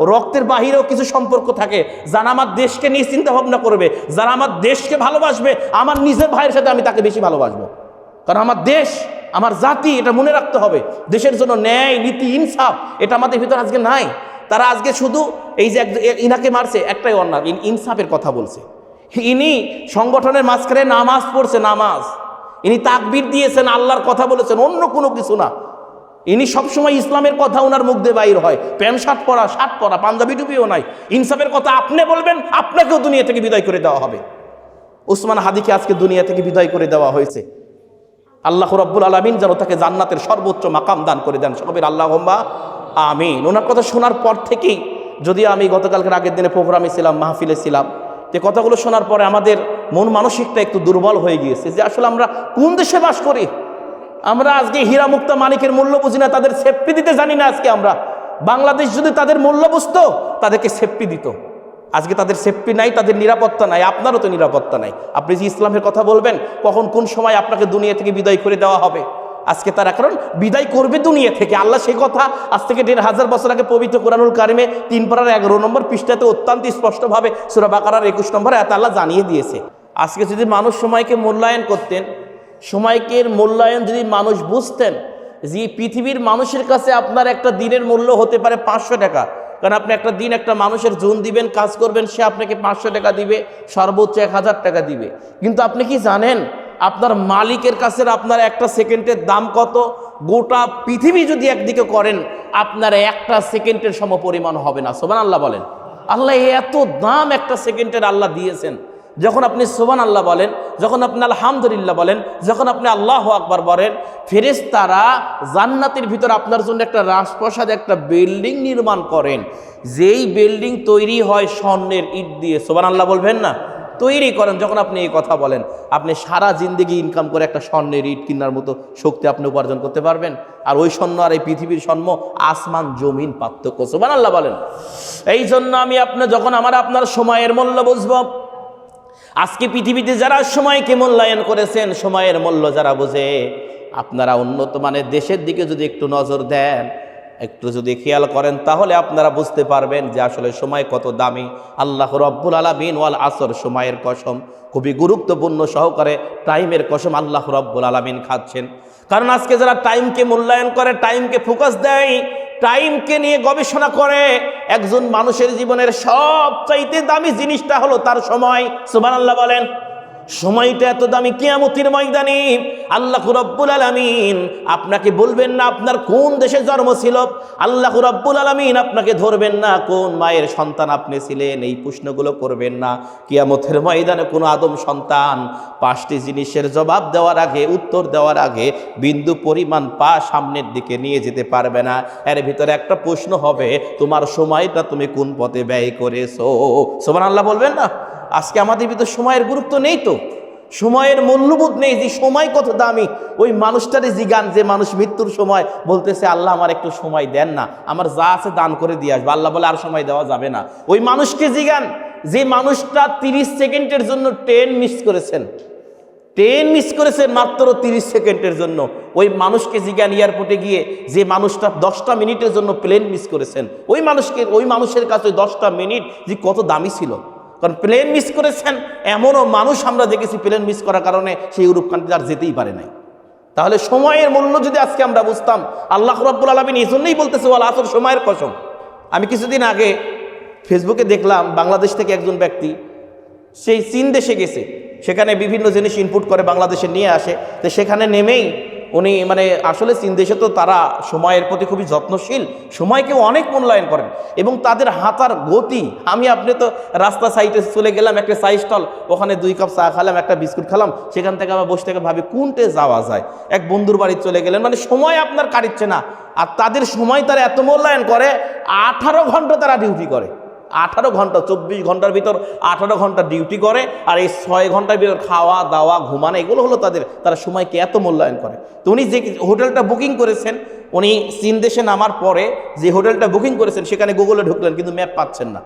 রক্তের বাহিরেও কিছু সম্পর্ক থাকে। যারা আমার দেশকে নিয়ে চিন্তা ভাবনা করবে, যারা আমার দেশকে ভালোবাসবে, আমার নিজের ভাইয়ের সাথে আমি তাকে বেশি ভালোবাসবো। কারণ আমার দেশ, আমার জাতি, এটা মনে রাখতে হবে। দেশের জন্য ন্যায়, নীতি, ইনসাফ, এটা আমাদের ভিতরে আজকে নাই। তারা আজকে শুধু এই যে ইনাকে মারছে, একটাই অন্যায়। ইনসাফের কথা বলছে। ইনি সংগঠনের মাঝখানে নামাজ পড়ছে, নামাজ। ইনি তাকবির দিয়েছেন, আল্লাহর কথা বলেছেন, অন্য কোনো কিছু না। ইনি সবসময় ইসলামের কথা ওনার মুখ দিয়ে বাইর হয়। প্যান্ট, শার্ট পরা শার্ট পরা, পাঞ্জাবি টুপিও নাই। ইনসাফের কথা আপনি বলবেন, আপনাকেও দুনিয়া থেকে বিদায় করে দেওয়া হবে। উসমান হাদিকে আজকে দুনিয়া থেকে বিদায় করে দেওয়া হয়েছে। আল্লাহ রব্বুল আলমিন যেন তাকে জান্নাতের সর্বোচ্চ মাকাম দান করে দেন। সবের আল্লাহ আমিন। ওনার কথা শোনার পর থেকেই যদি আমি গতকালকের আগের দিনে প্রোগ্রামে ছিলাম, মাহফিলে ছিলাম যে কথাগুলো শোনার পরে আমাদের মন মানসিকটা একটু দুর্বল হয়ে গিয়েছে যে আসলে আমরা কোন দেশে বাস করি? আমরা আজকে হীরা মুক্তা মালিকের মূল্য বুঝি না, তাদের সেফটি দিতে জানি না আজকে আমরা। বাংলাদেশ যদি তাদের মূল্য বুঝতো, তাদেরকে সেফটি দিত। আজকে তাদের সেফটি নাই, তাদের নিরাপত্তা নাই, আপনারও তো নিরাপত্তা নাই। আপনি যে ইসলামের কথা বলবেন, কখন কোন সময় আপনাকে দুনিয়া থেকে বিদায় করে দেওয়া হবে? আজকে তারা কারণ বিদায় করবে দুনিয়া থেকে। আল্লাহ সেই কথা আজ থেকে দেড় হাজার বছর আগে পবিত্র কোরআনুল কারিমে তিন পাড়ার এগারো নম্বর পৃষ্ঠাতে অত্যন্ত স্পষ্টভাবে সুরা বাকারার একুশ নম্বর এত আল্লাহ জানিয়ে দিয়েছে। আজকে যদি মানুষ সময়কে মূল্যায়ন করতেন সময়কে মূল্যায়ন যদি মানুষ বুঝতেন যে পৃথিবীর মানুষের কাছে আপনার একটা দিনের মূল্য হতে পারে পাঁচশো টাকা, কারণ আপনি একটা দিন একটা মানুষের জুন দিবেন, কাজ করবেন, সে আপনাকে পাঁচশো টাকা দিবে, সর্বোচ্চ এক হাজার টাকা দিবে। কিন্তু আপনি কি জানেন, আপনার মালিকের কাছে আপনার একটা সেকেন্ডের দাম কত? গোটা পৃথিবী যদি একদিকে করেন, আপনার একটা সেকেন্ডের সম পরিমাণ হবে না। সোবান আল্লাহ বলেন। আল্লাহ এত দাম একটা সেকেন্ডের আল্লাহ দিয়েছেন। যখন আপনি সোবান আল্লাহ বলেন, যখন আপনি আলহামদুলিল্লাহ বলেন, যখন আপনি আল্লাহ আকবার বলেন, ফেরেশতারা জান্নাতের ভিতর আপনার জন্য একটা রাজপ্রসাদ, একটা বিল্ডিং নির্মাণ করেন। যেই বিল্ডিং তৈরি হয় স্বর্ণের ইট দিয়ে সোবান আল্লাহ বলবেন না? তৈরি করেন যখন আপনি এই কথা বলেন। আপনি সারা জিন্দেগি ইনকাম করে একটা স্বর্ণের ইট কেনার মতো শক্তি আপনি উপার্জন করতে পারবেন। আর ওই স্বর্ণ আর এই পৃথিবীর স্বর্ণ, আসমান, জমিন, পার্থক্য সোবান আল্লাহ বলেন। এই জন্য আমি আপনার যখন আমার আপনার সময়ের মূল্য বুঝব আজকে পৃথিবীতে যারা সময়কে মূল্যায়ন করেছেন, সময়ের মূল্য যারা বোঝে, আপনারা উন্নত মানের দেশের দিকে যদি একটু নজর দেন, একটু যদি খেয়াল করেন, তাহলে আপনারা বুঝতে পারবেন যে আসলে সময় কত দামি। আল্লাহ রব্বুল আলমিন ওয়াল আসর সময়ের কসম, খুবই গুরুত্বপূর্ণ সহকারে টাইমের কসম আল্লাহ রব্বুল আলমিন খাচ্ছেন। কারণ আজকে যারা টাইমকে মূল্যায়ন করে, টাইমকে ফোকাস দেয় টাইমকে নিয়ে গবেষণা করে, একজন মানুষের জীবনের সবচাইতে দামি জিনিসটা হলো তার সময়। সুবান আল্লাহ বলেন সময়টা এত দামি কিয়ামতির ময়দানে। আল্লাহ রব্বুল আলমিন আপনাকে বলবেন না আপনার কোন দেশে জন্ম ছিল। আল্লাহ রব্বুল আলমিন আপনাকে ধরবেন না কোন মায়ের সন্তান আপনি ছিলেন। এই প্রশ্নগুলো করবেন না। কিয়ামতের ময়দানে কোনো আদম সন্তান পাঁচটি জিনিসের জবাব দেওয়ার আগে, উত্তর দেওয়ার আগে বিন্দু পরিমাণ পা সামনের দিকে নিয়ে যেতে পারবে না। এর ভিতরে একটা প্রশ্ন হবে, তোমার সময়টা তুমি কোন পথে ব্যয় করেছ? সোমান আল্লাহ বলবেন না? আজকে আমাদের ভিতর সময়ের গুরুত্ব নেই তো? সময়ের মূল্যবোধ নেই যে সময় কত দামি। ওই মানুষটারে জিগান যে মানুষ মৃত্যুর সময় বলতেছে, আল্লাহ আমার একটু সময় দেন না, আমার যা আছে দান করে দিয়ে আসবে। আল্লাহ বলে, আর সময় দেওয়া যাবে না। ওই মানুষকে জিগান যে মানুষটা তিরিশ সেকেন্ডের জন্য ট্রেন মিস করেছেন। ট্রেন মিস করেছেন মাত্র তিরিশ সেকেন্ডের জন্য। ওই মানুষকে জিজ্ঞান এয়ারপোর্টে গিয়ে যে মানুষটা দশটা মিনিটের জন্য প্লেন মিস করেছেন। ওই মানুষকে, ওই মানুষের কাছে ওই দশটা মিনিট যে কত দামি ছিল। কারণ প্লেন মিস করেছেন, এমনও মানুষ আমরা দেখেছি প্লেন মিস করার কারণে সেই ইউরোপ কান্ট্রি আর যেতেই পারে নাই। তাহলে সময়ের মূল্য যদি আজকে আমরা বুঝতাম, আল্লাহ রব্বুল আলমিন এই জন্যই বলতেছে, ওয়াল আসর, সময়ের কসম। আমি কিছুদিন আগে ফেসবুকে দেখলাম, বাংলাদেশ থেকে একজন ব্যক্তি, সেই চীন দেশে গেছে। সেখানে বিভিন্ন জিনিস ইনপুট করে বাংলাদেশে নিয়ে আসে। তো সেখানে নেমেই উনি মানে আসলে চীন দেশে তো তারা সময়ের প্রতি খুবই যত্নশীল, সময়কেও অনেক মূল্যায়ন করেন এবং তাদের হাতার গতি, আমি আপনি তো রাস্তা সাইডে চলে গেলাম, একটা চাই স্টল ওখানে দুই কাপ চা খালাম, একটা বিস্কুট খালাম, সেখান থেকে আবার বসে থেকে ভাবি কোনটে যাওয়া যায়। এক বন্ধুর বাড়ি চলে গেলেন মানে সময় আপনার কাটিচ্ছে না। আর তাদের সময় তারা এত মূল্যায়ন করে, আঠারো ঘণ্টা তারা ডিউটি করে। আঠারো ঘণ্টা, চব্বিশ ঘণ্টার ভিতর আঠারো ঘণ্টা ডিউটি করে আর এই ছয় ঘণ্টার ভিতর খাওয়া, দাওয়া, ঘুমানো, এগুলো হলো তাদের, তারা সময়কে এত মূল্যায়ন করে। তো উনি যে হোটেলটা বুকিং করেছেন, উনি চীন দেশে নামার পরে যে হোটেলটা বুকিং করেছেন, সেখানে গুগলে ঢুকলেন, কিন্তু ম্যাপ পাচ্ছেন না।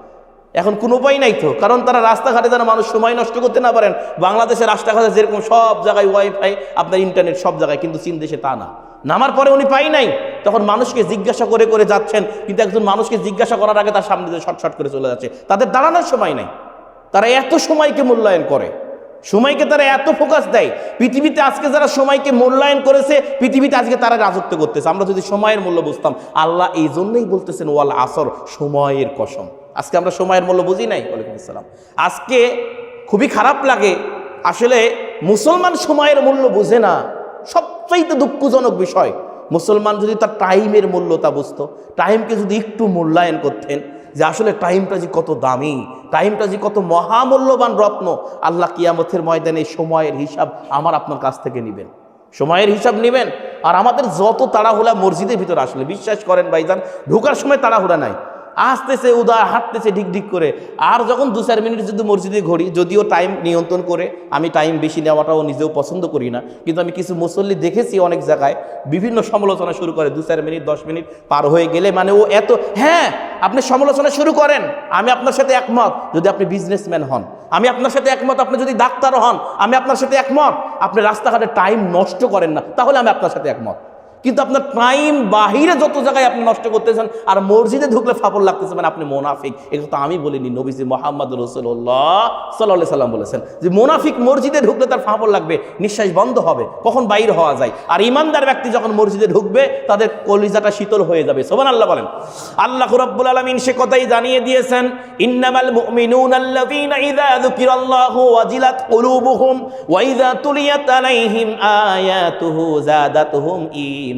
এখন কোনো উপায় নাই তো, কারণ তারা রাস্তাঘাটে যেন মানুষ সময় নষ্ট করতে না পারেন। বাংলাদেশের রাস্তাঘাটে যেরকম সব জায়গায় ওয়াইফাই আপনার ইন্টারনেট সব জায়গায়, কিন্তু চীন দেশে তা না। নামার পরে উনি পাই নাই। তখন মানুষকে জিজ্ঞাসা করে করে যাচ্ছেন, কিন্তু একজন মানুষকে জিজ্ঞাসা করার আগে তার সামনে দিয়ে শর্ট করে চলে যাচ্ছে। তাদের দাঁড়ানোর সময় নাই। তারা এত সময়কে মূল্যায়ন করে। সময়কে তারা এত ফোকাস দেয়। পৃথিবীতে আজকে যারা সময়কে মূল্যায়ন করেছে, পৃথিবীতে আজকে তারা রাজত্ব করতেছে। আমরা যদি সময়ের মূল্য বুঝতাম, আল্লাহ এই জন্যই বলতেছেন, ওয়াল আসর সময়ের কসম। আজকে আমরা সময়ের মূল্য বুঝি নাই? ওয়ালাইকুম আসসালাম। আজকে খুবই খারাপ লাগে। আসলে মুসলমান সময়ের মূল্য বুঝে না। সবচাইতে দুঃখজনক বিষয়, মুসলমান যদি তার টাইমের মূল্যতা বুঝতো, টাইমকে যদি একটু মূল্যায়ন করতেন, যে আসলে টাইমটা যে কত দামি, টাইমটা যে কত মহামূল্যবান রত্ন, আল্লাহ কিয়ামতের ময়দানে সময়ের হিসাব আমার আপনার কাছ থেকে নেবেন। সময়ের হিসাব নেবেন। আর আমাদের যত তাড়াহুড়া মসজিদের ভিতরে আসলে, বিশ্বাস করেন ভাইজান, ঢোকার সময় তাড়াহুড়া নাই। আসতেছে উদা হাঁটতেছে ঢিক ঢিক করে। আর যখন দু চার মিনিট যদি মসজিদে ঘড়ি, যদিও টাইম নিয়ন্ত্রণ করে, আমি টাইম বেশি নেওয়াটাও নিজেও পছন্দ করি না। কিন্তু আমি কিছু মুসল্লি দেখেছি অনেক জায়গায়, বিভিন্ন সমালোচনা শুরু করে, দু চার মিনিট, দশ মিনিট পার হয়ে গেলে মানে ও এত হ্যাঁ আপনি সমালোচনা শুরু করেন, আমি আপনার সাথে একমত। যদি আপনি বিজনেসম্যান হন, আমি আপনার সাথে একমত, আপনি যদি ডাক্তার হন, আমি আপনার সাথে একমত। আপনি রাস্তাঘাটে টাইম নষ্ট করেন না, তাহলে আমি আপনার সাথে একমত। কিন্তু আপনার টাইম বাহিরে যত জায়গায় আপনি নষ্ট করতেছেন আর মসজিদে ঢুকলে ফাপড় লাগতেছে মানে আপনি মোনাফিক। এটা তো আমি বলিনি, নবীজি মোহাম্মদ রসুল্লাহ সাল্লাহ সাল্লাম বলেছেন যে মোনাফিক মসজিদে ঢুকলে তার ফাপড় লাগবে, নিঃশ্বাস বন্ধ হবে, কখন বাইর হওয়া যায়। আর ইমানদার ব্যক্তি যখন মসজিদে ঢুকবে, তাদের কলিজাটা শীতল হয়ে যাবে। সোবান আল্লাহ বলেন। আল্লাহ রব্বুল আলমিন সে কথাই জানিয়ে দিয়েছেন, ইন্নামাল মুমিনুন আল্লাযীনা ইযা যুকিরাল্লাহু ওয়াজিলাত কুলুবুহুম ওয়া ইযা তুলিয়াত আলাইহিম আয়াতুহু যাদাতুহুম ঈমানা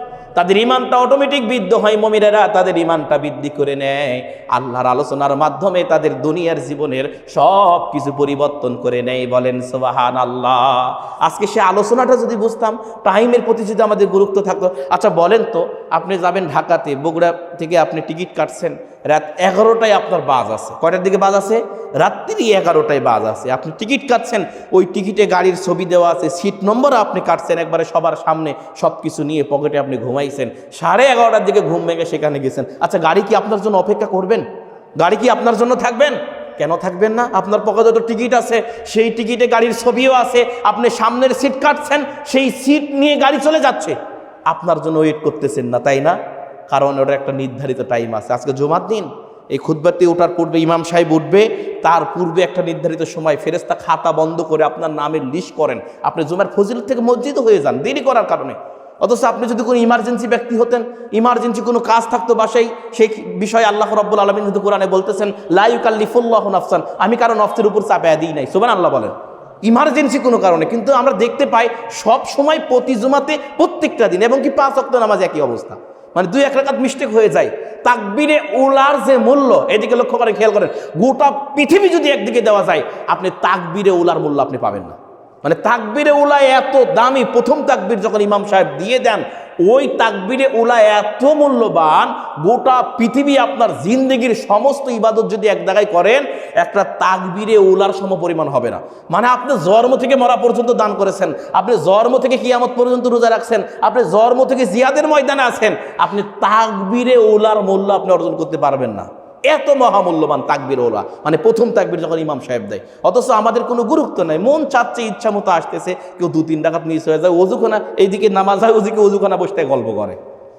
তাদের ইমানটা অটোমেটিক বৃদ্ধ হয় মমিরেরা তাদের ইমানটা বৃদ্ধি করে নেয়। আল্লাহর আলোচনার মাধ্যমে তাদের দুনিয়ার জীবনের সব কিছু পরিবর্তন করে নেয়। বলেন সোবাহান আল্লাহ আজকে সে আলোচনাটা যদি বুঝতাম টাইমের প্রতি যদি আমাদের গুরুত্ব থাকতো। আচ্ছা বলেন তো, আপনি যাবেন ঢাকাতে, বগুড়া থেকে আপনি টিকিট কাটছেন, রাত এগারোটায় আপনার বাস আছে। কয়টার দিকে বাস আছে? রাত্রি এগারোটায় বাস আছে। আপনি টিকিট কাটছেন, ওই টিকিটে গাড়ির ছবি দেওয়া আছে, সিট নম্বর আপনি কাটছেন, একবারে সবার সামনে সব কিছু নিয়ে পকেটে আপনি ঘুমাইছেন। সাড়ে এগারোটার দিকে ঘুম ভেঙে সেখানে গেছেন। আচ্ছা গাড়ি কি আপনার জন্য অপেক্ষা করবেন? গাড়ি কি আপনার জন্য থাকবেন? কেন থাকবেন না? আপনার পকেটে তো টিকিট আছে, সেই টিকিটে গাড়ির ছবিও আছে, আপনি সামনের সিট কাটছেন, সেই সিট নিয়ে গাড়ি চলে যাচ্ছে। আপনার জন্য ওয়েট করতেছেন না, তাই না? কারণ ওটার একটা নির্ধারিত টাইম আছে। আজকে জমার দিন, এই খুদ্বাতে ওঠার পূর্বে ইমাম সাহেব উঠবে, তার পূর্বে একটা নির্ধারিত সময় ফেরেস্তা খাতা বন্ধ করে আপনার নামের লিস্ট করেন। আপনি জুমার ফজিল থেকে মসজিদ হয়ে যান, দেরি করার কারণে। অথচ আপনি যদি কোনো ইমার্জেন্সি ব্যক্তি হতেন ইমার্জেন্সি কোনো কাজ থাকতো বাসায়, সেই বিষয়ে আল্লাহ রব্বুল আলমিন কিন্তু কোরআনে বলতেছেন লাইকাল্লিফুল্লাহ নাফসান। আমি কারও নফসের উপর চাপে দিই নাই সোবান আল্লাহ বলেন। ইমার্জেন্সি কোনো কারণে, কিন্তু আমরা দেখতে পাই সব সময় প্রতি জুমাতে প্রত্যেকটা দিন, এবং কি পাঁচ অক্ট নামাজ একই অবস্থা। মানে দুই এক রাকাত মিস্টেক হয়ে যায়। তাকবিরে উলার যে মূল্য, এদিকে লক্ষ্য করে খেয়াল করেন, গোটা পৃথিবী যদি একদিকে দেওয়া যায়, আপনি তাকবিরে উলার মূল্য আপনি পাবেন না। মানে তাকবিরে উলা এত দামি, প্রথম তাকবির যখন ইমাম সাহেব দিয়ে দেন, ওই তাকবিরে উলা এত মূল্যবান, গোটা পৃথিবী আপনার জিন্দগির সমস্ত ইবাদত যদি এক জায়গায় করেন, একটা তাকবিরে উলার সম পরিমাণ হবে না। মানে আপনি জন্ম থেকে মরা পর্যন্ত দান করেছেন, আপনি জন্ম থেকে কিয়ামত পর্যন্ত রোজা রাখছেন, আপনি জন্ম থেকে জিয়াদের ময়দানে আছেন, আপনি তাকবিরে উলার মূল্য আপনি অর্জন করতে পারবেন না। এত মহামূল্যবান তাকবির ওলা মানে প্রথম তাকবির যখন ইমাম সাহেব দেয়। অথচ আমাদের কোনো গুরুত্ব নাই। মন চাচ্ছে, ইচ্ছা মতো আসতেছে, কেউ দু, তিন টাকা মিস হয়ে যায়, অজুখানা, এইদিকে নামাজ হয়, ওদিকে অজুখানা বসতে গল্প করে।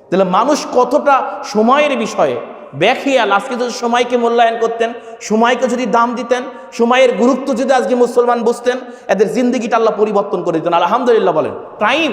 তাহলে মানুষ কতটা সময়ের বিষয়ে ব্যাখিয়াল? আজকে যদি সময়কে মূল্যায়ন করতেন, সময়কে যদি দাম দিতেন, সময়ের গুরুত্ব যদি আজকে মুসলমান বুঝতেন, এদের জিন্দগিটা আল্লাহ পরিবর্তন করে দিতেন। আলহামদুলিল্লাহ বলেন, টাইম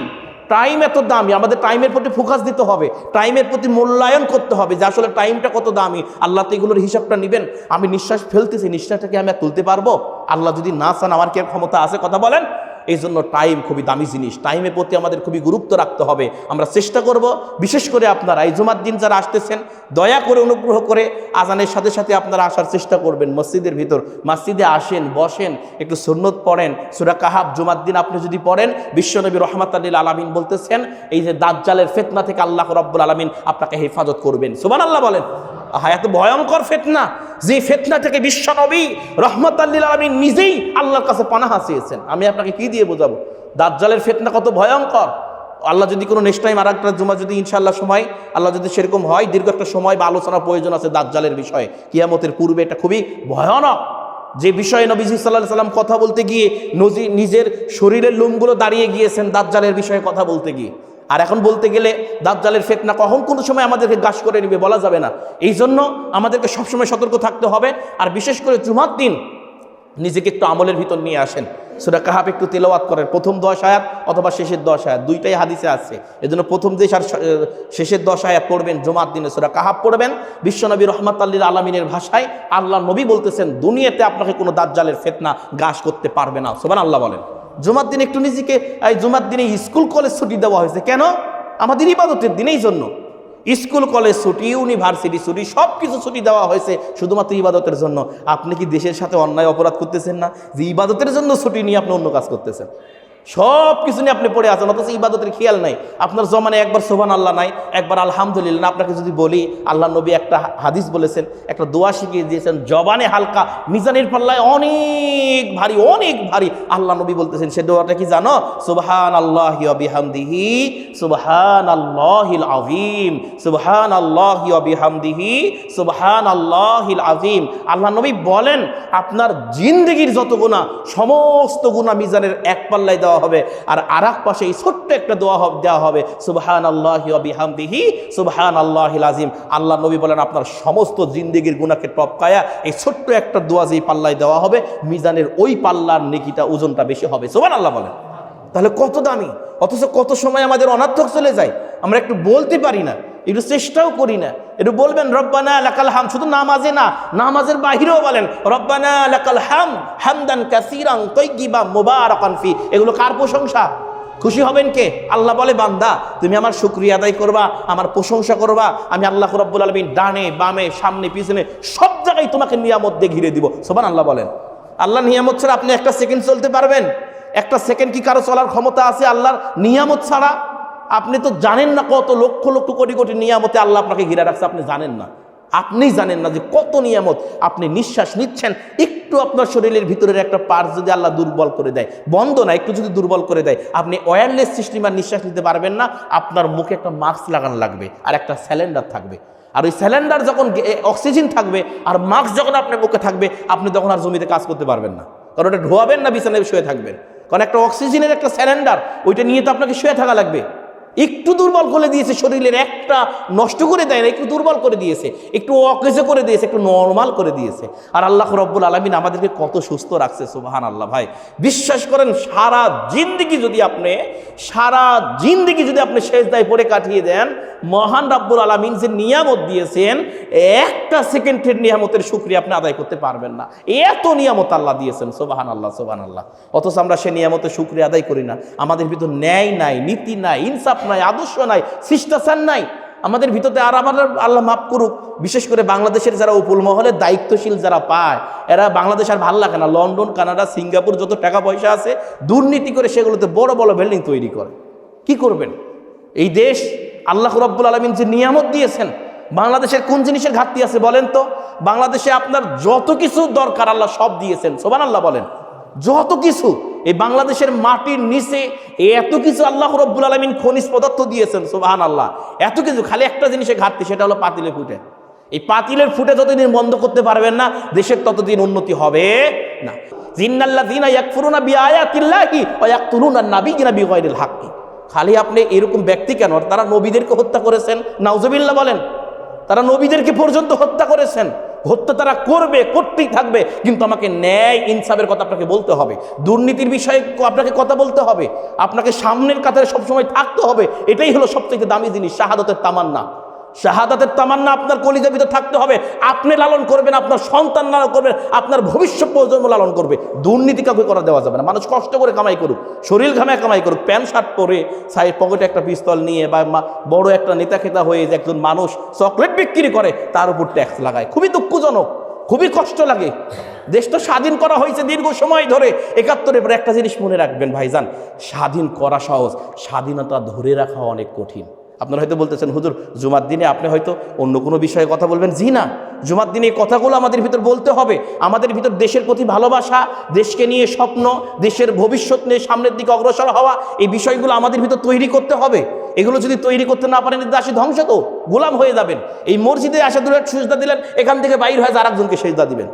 টাইম এত দামি, আমাদের টাইমের প্রতি ফোকাস দিতে হবে। টাইমের প্রতি মূল্যায়ন করতে হবে যে আসলে টাইমটা কত দামি। আল্লাহ তো এগুলোর হিসাবটা নেবেন। আমি নিঃশ্বাস ফেলতেছি, নিঃশ্বাসটাকে আমি আর তুলতে পারব? আল্লাহ যদি না চান, আমার কি ক্ষমতা আছে? কথা বলেন। এই জন্য টাইম খুবই দামি জিনিস। টাইমের প্রতি আমাদের খুবই গুরুত্ব রাখতে হবে। আমরা চেষ্টা করব, বিশেষ করে আপনারা, এই জুমার দিন যারা আসতেছেন, দয়া করে অনুগ্রহ করে আজানের সাথে সাথে আপনারা আসার চেষ্টা করবেন। মসজিদের ভিতর, মসজিদে আসেন, বসেন, একটু সুন্নত পড়েন। সুরা কাহাব জুমার দিন আপনি যদি পড়েন, বিশ্বনবী রহমাত আল্লিল আলমিন বলতেছেন, এই যে দাজ্জালের ফেতনা থেকে আল্লাহ রব্বুল আলমিন আপনাকে হেফাজত করবেন। সুবান আল্লাহ বলেন। এত ভয়ঙ্কর ফেতনা, যে ফেতনা থেকে বিশ্বনবী রহমত আল্লিল আলমী নিজেই আল্লাহর কাছে পানা হাসিয়েছেন। আমি আপনাকে কি দিয়ে বোঝাবো? দাজ্জালের ফেতনা কত ভয়ঙ্কর। আল্লাহ যদি কোনো নেক্সট টাইম আর একটা জুমা যদি ইনশাল্লাহ সময়, আল্লাহ যদি সেরকম হয়, দীর্ঘ একটা সময় বা আলোচনার প্রয়োজন আছে দাজ্জালের বিষয়ে। কিয়ামতের পূর্বে এটা খুবই ভয়ানক। যে বিষয়ে নবীজি সাল্লাহ সাল্লাম কথা বলতে গিয়ে নজি নিজের শরীরের লোমগুলো দাঁড়িয়ে গিয়েছেন, দাজ্জালের বিষয়ে কথা বলতে গিয়ে। আর এখন বলতে গেলে দাজ্জালের ফেতনা কখন কোনো সময় আমাদেরকে গাছ করে নেবে বলা যাবে না। এই জন্য আমাদেরকে সবসময় সতর্ক থাকতে হবে। আর বিশেষ করে জুমার দিন নিজেকে একটু আমলের ভিতর নিয়ে আসেন। সুরা কাহাব একটু তেলাওয়াত করেন। প্রথম দশ আয়াত অথবা শেষের দশ আয়াত, দুইটাই হাদিসে আছে। এজন্য প্রথম দেশ আর শেষের দশ আয়াত পড়বেন, জুমার দিনে সুরা কাহাব পড়বেন। বিশ্বনবী রহমত আল্লীর আলমিনের ভাষায় আল্লাহ নবী বলতেছেন, দুনিয়াতে আপনাকে কোনো দাজ্জালের ফেতনা গাছ করতে পারবে না। সোবান আল্লাহ বলেন। জুমার দিন একটু নিজেকে, এই জুমার দিনে স্কুল, কলেজ ছুটি দেওয়া হয়েছে। কেন? আমাদের ইবাদতের দিনেই জন্য। স্কুল, কলেজ ছুটি, ইউনিভার্সিটি ছুটি সব কিছু ছুটি দেওয়া হয়েছে শুধুমাত্র ইবাদতের জন্য। আপনি কি দেশের সাথে অন্যায় অপরাধ করতেছেন না? যে ইবাদতের জন্য ছুটি নিয়ে আপনি অন্য কাজ করতেছেন। সব কিছু নিয়ে আপনি পড়ে আছেন, অথচ ইবাদতের খেয়াল নাই। আপনার জমানে একবার সোহান আল্লাহ নাই, একবার আলহামদুলিল্লাহ আপনাকে যদি বলি আল্লাহ নবী একটা হাদিস বলেছেন, একটা দোয়া শিখিয়ে দিয়েছেন, জবানে হালকা, মিজানের পাল্লায় অনেক ভারী অনেক ভারী, আল্লাহ নবী বলতেছেন, সে দোয়াটা কি জানো? সুবহান আল্লাহ বিহামদিহি সুবহান আল্লাহিল আযীম সুবহান আল্লাহ বিহামদিহি সুবহান আল্লাহিল আযীম। আল্লাহ নবী বলেন, আপনার জিন্দগির যত গুণা সমস্ত গুণা মিজানের এক পাল্লায় দেওয়া হবে। আর আর এক পাশে এই ছোট্ট একটা দোয়া দেওয়া হবে সুবহান আল্লাহ বিহামদিহি সুবহান আল্লাহিল আজিম আল্লাহ নবী বলেন, আপনার সমস্ত জিন্দেগীর গুণাকে টপকায়া এই ছোট্ট একটা দোয়া যেই পাল্লায় দেওয়া হবে, মিজানের ওই পাল্লার নেকিটা ওজনটা বেশি হবে। সুবহান আল্লাহ বলেন। তাহলে কত দামি? অথচ কত সময় আমাদের অনার্থক চলে যায়? আমরা একটু বলতে পারি না। একটু চেষ্টাও করি না। একটু বলবেন, রব্বানা লাকাল হাম। শুধু নামাজে না, নামাজের বাহিরেও বলেন, রব্বানা লাকাল হাম। হামদান কাসিরান তৈগিবা মুবারাকান ফি। এগুলো কার প্রশংসা? খুশি হবেন কে? আল্লাহ বলে, বান্দা, তুমি আমার শুক্রিয়া আদায় করবা, আমার প্রশংসা করবা, আমি আল্লাহ রব্বুল আলমিন ডানে, বামে, সামনে, পিছনে সব জায়গায় তোমাকে নিয়ামত দিয়ে ঘিরে দিব। সোবান আল্লাহ বলেন। আল্লাহ নিয়ামত ছাড়া আপনি একটা সেকেন্ড চলতে পারবেন। একটা সেকেন্ড কি কারও চলার ক্ষমতা আছে? আল্লাহর নিয়ামত ছাড়া আপনি তো জানেন না কত লক্ষ লক্ষ কোটি কোটি নিয়ামতে আল্লাহ আপনাকে ঘিরে রাখছে, আপনি জানেন না। আপনি জানেন না যে কত নিয়ামত আপনি নিঃশ্বাস নিচ্ছেন। একটু আপনার শরীরের ভিতরের একটা পার্ট যদি আল্লাহ দুর্বল করে দেয়, বন্ধ না, একটু যদি দুর্বল করে দেয়, আপনি ওয়্যারলেস সিস্টেম আর নিঃশ্বাস নিতে পারবেন না, আপনার মুখে একটা মাস্ক লাগানো লাগবে আর একটা স্যালেন্ডার থাকবে। আর ওই স্যালেন্ডার যখন অক্সিজেন থাকবে আর মাস্ক যখন আপনার মুখে থাকবে, আপনি তখন আর জমিতে কাজ করতে পারবেন না। কারণ ওটা ধোয়াবেন না, বিছানায় শুয়ে থাকবেন। কারণ একটা অক্সিজেনের একটা স্যালেন্ডার ওইটা নিয়ে তো আপনাকে শুয়ে থাকা লাগবে। একটু দুর্বল করে দিয়েছে, শরীরের একটা নষ্ট করে দেয় না, একটু দুর্বল করে দিয়েছে, একটু অকেজে করে দিয়েছে, একটু নর্মাল করে দিয়েছে। আর আল্লাহ রব্বুল আলমিন আমাদেরকে কত সুস্থ রাখছে সুবাহান আল্লাহ ভাই। বিশ্বাস করেন, সারা জিন্দিগি যদি আপনি, সারা জিন্দিগি যদি আপনি শেষ দায় পড়ে কাটিয়ে দেন মহান রাব্বুল আলমিন যে নিয়ামত দিয়েছেন, একটা সেকেন্ডের নিয়ামতের সুক্রিয়া আপনি আদায় করতে পারবেন না। এত নিয়ামত আল্লাহ দিয়েছেন সোবাহান আল্লাহ সোবাহান আল্লাহ অথচ আমরা সে নিয়ামতের সুক্রিয়া আদায় করি না। আমাদের ভিতর ন্যায় নাই, নীতি নাই, ইনসাফ নাই, আদর্শ নাই, শিষ্টাচার নাই। আমাদের ভিতরে আর আমাদের আল্লাহ মাফ করুক। বিশেষ করে বাংলাদেশের যারা উপল মহলে দায়িত্বশীল যারা পায়, এরা বাংলাদেশ আর ভালো লাগে না। লন্ডন, কানাডা, সিঙ্গাপুর যত টাকা পয়সা আছে, দুর্নীতি করে সেগুলোতে বড় বড় বিল্ডিং তৈরি করে। কি করবেন? এই দেশ আল্লাহ রব্বুল আলমিন যে নিয়ামত দিয়েছেন, বাংলাদেশের কোন জিনিসের ঘাটতি আছে বলেন তো? বাংলাদেশে আপনার যত কিছু দরকার আল্লাহ সব দিয়েছেন সোবান আল্লাহ বলেন। যত কিছু, এই বাংলাদেশের মাটির নিচে এত কিছু আল্লাহ রব্বুল আলমিন খনিজ পদার্থ দিয়েছেন সোবাহান আল্লাহ এত কিছু, খালি একটা জিনিসের ঘাটতি, সেটা হলো পাতিলে ফুটে। এই পাতিলের ফুটে যতদিন বন্ধ করতে পারবেন না, দেশের ততদিন উন্নতি হবে না। জিন্নাল্লাহ দিনা ইয়াকফুরুনা বিআয়াতিল্লাহি ওয়া ইয়াকতুলুনা নাবিয়িনা বিগাইরিল হাক্কি। খালি আপনি এরকম ব্যক্তি কেন? তারা নবীদেরকে হত্যা করেছেন। নাউজবিল্লা বলেন, তারা নবীদেরকে পর্যন্ত হত্যা করেছেন। হত্যা তারা করবে, করতেই থাকবে। কিন্তু আমাকে ন্যায় ইনসাফের কথা আপনাকে বলতে হবে। দুর্নীতির বিষয়ে আপনাকে কথা বলতে হবে। আপনাকে সামনের কাতারে সবসময় থাকতে হবে। এটাই হলো সবথেকে দামি জিনিস, শাহাদতের তামান্না। শাহাদাতের তামান্না আপনার কলিজা ভিতরে থাকতে হবে। আপনি লালন করবেন, আপনার সন্তান লালন করবেন, আপনার ভবিষ্যৎ প্রজন্ম লালন করবে। দুর্নীতি কাউকে করা দেওয়া যাবে না। মানুষ কষ্ট করে কামাই করুক, শরীর ঘামায় কামাই করুক, প্যান্ট, শার্ট পরে সাইড পকেটে একটা পিস্তল নিয়ে বা বড় একটা নেতা খেতা হয়ে যে একজন মানুষ চকলেট বিক্রি করে, তার উপর ট্যাক্স লাগায়। খুবই দুঃখজনক, খুবই কষ্ট লাগে। দেশ তো স্বাধীন করা হয়েছে দীর্ঘ সময় ধরে। একাত্তরের পরে একটা জিনিস মনে রাখবেন ভাইজান, স্বাধীন করা সহজ, স্বাধীনতা ধরে রাখা অনেক কঠিন। আপনারা হয়তো বলতেছেন, হুজুর, জুমার দিনে আপনি হয়তো অন্য কোনো বিষয়ে কথা বলবেন। জি না, জুমার দিনে এই কথাগুলো আমাদের ভিতর বলতে হবে। আমাদের ভিতর দেশের প্রতি ভালোবাসা, দেশকে নিয়ে স্বপ্ন, দেশের ভবিষ্যৎ নিয়ে সামনের দিকে অগ্রসর হওয়া, এই বিষয়গুলো আমাদের ভিতর তৈরি করতে হবে। এগুলো যদি তৈরি করতে না পারেন দাসী ধ্বংস তো, গোলাম হয়ে যাবেন। এই মসজিদে আসা দূরে সুজদা দিলেন, এখান থেকে বাইর হয়ে আর একজনকে সেজদা দিবেন।